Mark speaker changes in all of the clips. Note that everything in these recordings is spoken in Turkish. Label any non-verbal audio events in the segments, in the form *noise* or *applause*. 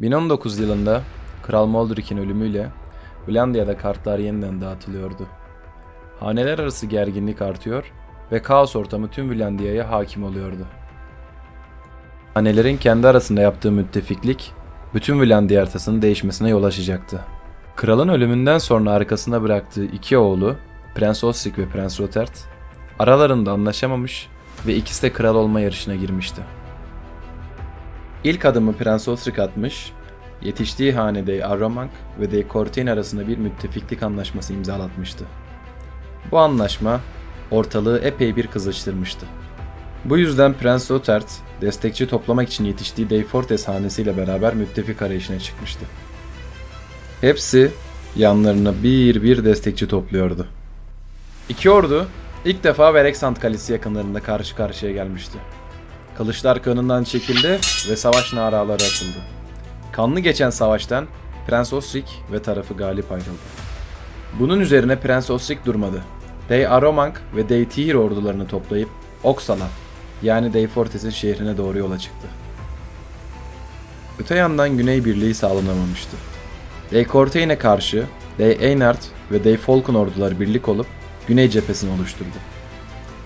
Speaker 1: 1019 yılında Kral Moldric'in ölümüyle Vlandia'da kartlar yeniden dağıtılıyordu. Haneler arası gerginlik artıyor ve kaos ortamı tüm Vlandia'ya hakim oluyordu. Hanelerin kendi arasında yaptığı müttefiklik bütün Vlandia haritasının değişmesine yol açacaktı. Kralın ölümünden sonra arkasında bıraktığı iki oğlu Prens Osric ve Prens Rotert aralarında anlaşamamış ve ikisi de kral olma yarışına girmişti. İlk adımı Prens Osric atmış, yetiştiği hanede Arromank ve de Courtain arasında bir müttefiklik anlaşması imzalatmıştı. Bu anlaşma ortalığı epey bir kızıştırmıştı. Bu yüzden Prens Rotert, destekçi toplamak için yetiştiği Dayfortes hanesiyle beraber müttefik arayışına çıkmıştı. Hepsi yanlarına bir bir destekçi topluyordu. İki ordu ilk defa Verexant Kalesi yakınlarında karşı karşıya gelmişti. Kılıçlar kanından çekildi ve savaş naraları atıldı. Kanlı geçen savaştan Prens Osric ve tarafı galip ayrıldı. Bunun üzerine Prens Osric durmadı. Dey Aromank ve Dey Tihir ordularını toplayıp Oxal'a yani Dey Fortes'in şehrine doğru yola çıktı. Öte yandan Güney Birliği sağlanamamıştı. Dey Cortain'e karşı Dey Einart ve Dey Falcon orduları birlik olup Güney cephesini oluşturdu.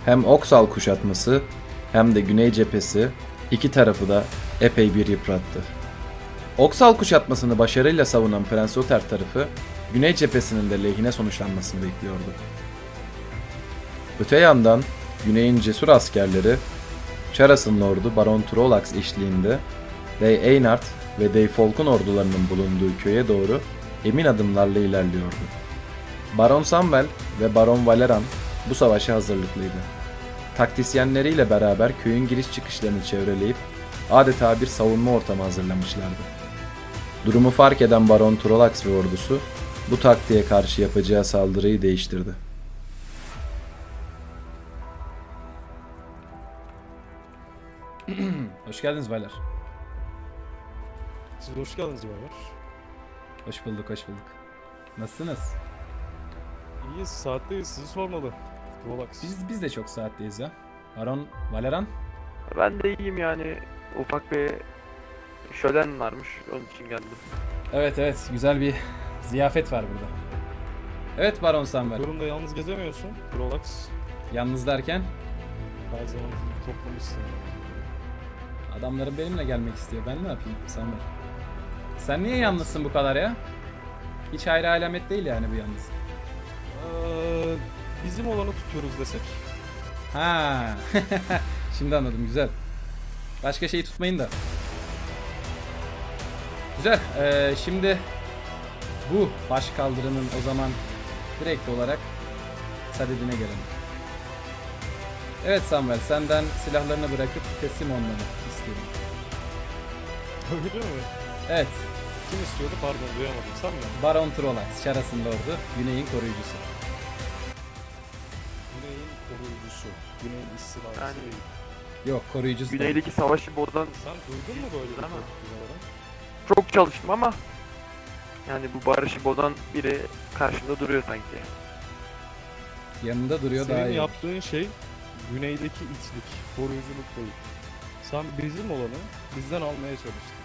Speaker 1: Hem Oksal kuşatması hem de Güney cephesi iki tarafı da epey bir yıprattı. Oksal kuşatmasını başarıyla savunan Prens Oter tarafı Güney cephesinin de lehine sonuçlanmasını bekliyordu. Öte yandan Güney'in cesur askerleri Charas'ın lordu Baron Trolax eşliğinde Dey Einart ve Dey Falcon ordularının bulunduğu köye doğru emin adımlarla ilerliyordu. Baron Samwell ve Baron Valeran bu savaşa hazırlıklıydı. Taktisyenleriyle beraber köyün giriş çıkışlarını çevreleyip adeta bir savunma ortamı hazırlamışlardı. Durumu fark eden Baron Trolax ve ordusu bu taktiğe karşı yapacağı saldırıyı değiştirdi. *clears throat* Hoş geldiniz baylar.
Speaker 2: Siz hoş geldiniz beyler.
Speaker 1: Hoş bulduk, hoş bulduk. Nasılsınız?
Speaker 2: İyiyiz, saatteyiz. Sizi sormalı. Relax.
Speaker 1: Biz biz de çok saatteyiz ya. Baron Valeran.
Speaker 3: Ben de iyiyim yani. Ufak bir şölen varmış. Onun için geldim.
Speaker 1: Evet evet, güzel bir ziyafet var burada. Evet Baron Samwell.
Speaker 2: Yorumda yalnız gezemiyorsun. Relax.
Speaker 1: Yalnız derken
Speaker 2: Her zaman toplamışsın.
Speaker 1: adamlarım benimle gelmek istiyor. Ben ne yapayım Samwell? Sen niye yalnızsın bu kadar ya? Hiç hayra alamet değil yani bu yalnız.
Speaker 2: Bizim olanı tutuyoruz desek.
Speaker 1: Ha. *laughs* Şimdi anladım güzel. Başka şeyi tutmayın da. Güzel. Ee, şimdi bu baş kaldırının o zaman direkt olarak sadedine gelelim. Evet Samuel senden silahlarını bırakıp teslim olmanı istiyorum.
Speaker 2: Öyle mi?
Speaker 1: Evet.
Speaker 2: Kim istiyordu? Pardon duyamadım. Sen mi?
Speaker 1: Baron Trolax, Şaras'ın lordu, Güney'in koruyucusu.
Speaker 2: İstilası
Speaker 3: Yani-
Speaker 2: değil.
Speaker 1: Yok koruyucusu da-
Speaker 3: Güneydeki savaşı bozan
Speaker 2: Sen duydun mu böyle bir korkucuları?
Speaker 3: çok çalıştım ama yani bu barışı bozan biri karşımda duruyor sanki.
Speaker 1: yanında duruyor daha
Speaker 2: Senin
Speaker 1: iyi.
Speaker 2: yaptığın şey güneydeki içlik, koruyuculuk değil. Sen bizim olanı bizden almaya çalıştın.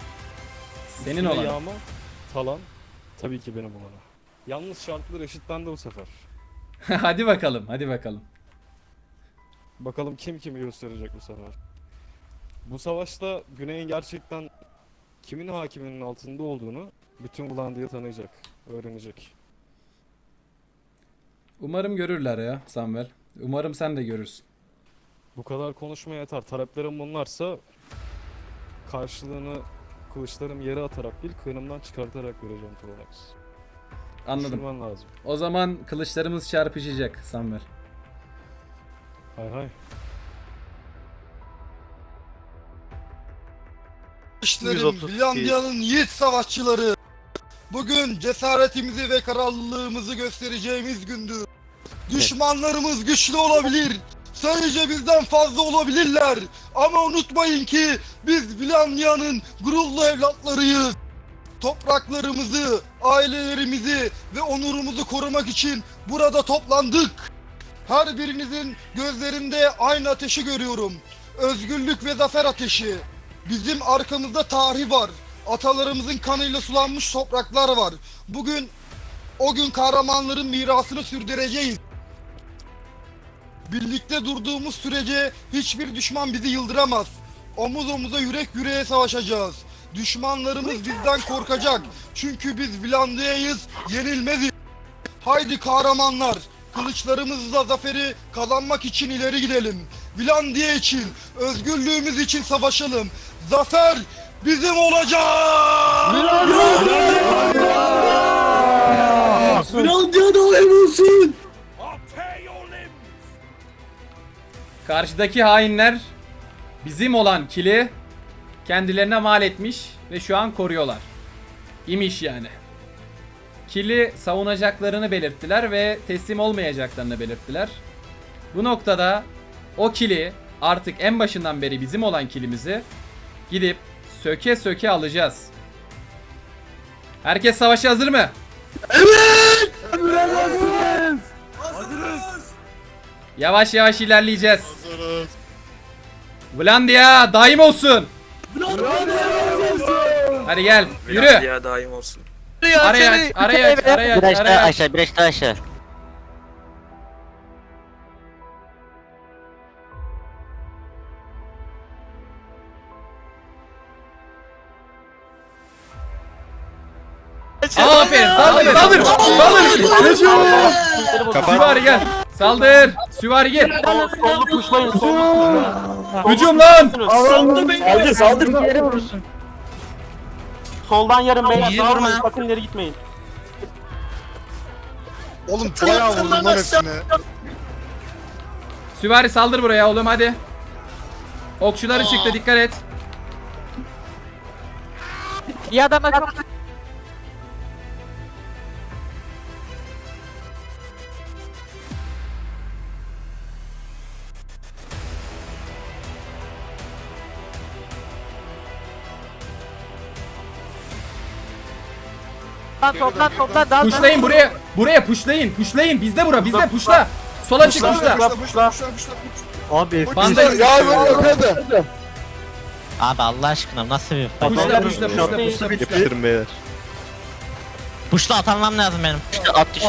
Speaker 1: Senin
Speaker 2: Üstüne
Speaker 1: olan.
Speaker 2: Yağma, talan tabii ki benim olana. Yalnız şartlar eşitlendi bu sefer. *laughs*
Speaker 1: hadi bakalım, hadi bakalım.
Speaker 2: Bakalım kim kimi gösterecek bu sefer. Bu savaşta Güney'in gerçekten kimin hakiminin altında olduğunu bütün Vlandiya tanıyacak, öğrenecek.
Speaker 1: Umarım görürler ya Samuel. Umarım sen de görürsün.
Speaker 2: Bu kadar konuşmaya yeter. Taleplerim bunlarsa karşılığını kılıçlarım yere atarak değil, kınımdan çıkartarak vereceğim Trolax.
Speaker 1: Anladım.
Speaker 2: Düşünmen lazım.
Speaker 1: O zaman kılıçlarımız çarpışacak Samuel.
Speaker 2: Hay hay.
Speaker 4: Kardeşlerim, Finlandiya'nın yiğit savaşçıları. Bugün cesaretimizi ve kararlılığımızı göstereceğimiz gündür. Düşmanlarımız güçlü olabilir. Sayıca bizden fazla olabilirler. Ama unutmayın ki biz Finlandiya'nın gururlu evlatlarıyız. Topraklarımızı, ailelerimizi ve onurumuzu korumak için burada toplandık. Her birinizin gözlerinde aynı ateşi görüyorum. Özgürlük ve zafer ateşi. Bizim arkamızda tarih var. Atalarımızın kanıyla sulanmış topraklar var. Bugün o gün kahramanların mirasını sürdüreceğiz. Birlikte durduğumuz sürece hiçbir düşman bizi yıldıramaz. Omuz omuza yürek yüreğe savaşacağız. Düşmanlarımız bizden korkacak. Çünkü biz Vilandiya'yız, yenilmeziz. Haydi kahramanlar, kılıçlarımızla zaferi kazanmak için ileri gidelim. Vilandiya için, özgürlüğümüz için savaşalım. Zafer bizim olacak!
Speaker 5: Karşıdaki hainler bizim olan kili kendilerine mal etmiş ve şu an koruyorlar. İmiş yani. Kili savunacaklarını belirttiler ve teslim olmayacaklarını belirttiler. Bu noktada o kili artık en başından beri bizim olan kilimizi gidip söke söke alacağız. Herkes savaşa hazır mı? Yavaş yavaş ilerleyeceğiz. Vlandia daim olsun. Hadi gel yürü.
Speaker 3: Ya daim olsun.
Speaker 5: Araya aç, araya aç, araya aç,
Speaker 6: Biraz daha
Speaker 5: araya aç.
Speaker 6: aşağı, biraz daha aşağı.
Speaker 5: Aferin saldır saldır saldır. Süvari gel. Saldır. Süvari gel.
Speaker 7: Sollu puşlayın, sollu
Speaker 5: Hücum lan.
Speaker 7: Saldır, saldır. Yere vurursun. Soldan yarım beyler,
Speaker 6: İyi vurma.
Speaker 7: sakın ileri gitmeyin.
Speaker 4: Oğlum bayağı vurdum lan hepsine.
Speaker 5: Süvari saldır buraya oğlum hadi. Okçuları çıktı dikkat et.
Speaker 6: İyi adamlar çok Toplan toplan toplan daha
Speaker 5: Puşlayın buraya. Buraya puşlayın. Puşlayın. Bizde bura. Bizde puşla. Sola çık puşla.
Speaker 7: puşla. Abi,
Speaker 5: Banda
Speaker 6: Abi Allah aşkına nasıl bir
Speaker 5: puşla puşla puşla puşla puşla.
Speaker 6: Puşla atanmam lazım benim. Puşla at düştü.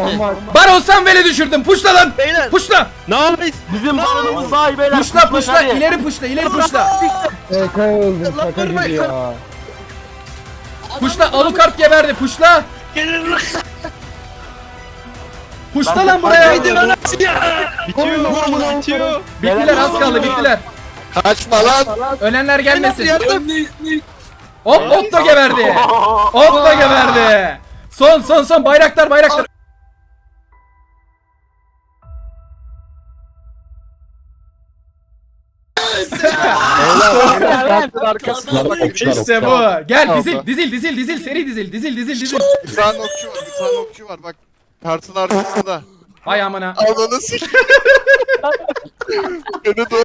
Speaker 5: Baron sen veli düşürdün. Puşla lan. Puşla.
Speaker 7: Bizim baronumuz daha iyi beyler.
Speaker 5: Puşla puşla. İleri puşla. ileri puşla. Puşla. Alucard geberdi. Puşla. Puşla lan buraya. Bittiler az kaldı bittiler.
Speaker 4: Kaçma lan!
Speaker 5: Ölenler gelmesin. Hop hop da geberdi. Da geberdi. Son son son bayraktar bayraktar. İşte bu. Gel dizil dizil dizil dizil seri dizil dizil dizil dizil.
Speaker 8: Bir tane okçu var, bir tane okçu var. Bak, kartın arkasında.
Speaker 5: Hay amına.
Speaker 8: Ananı sik. *laughs* Beni doğru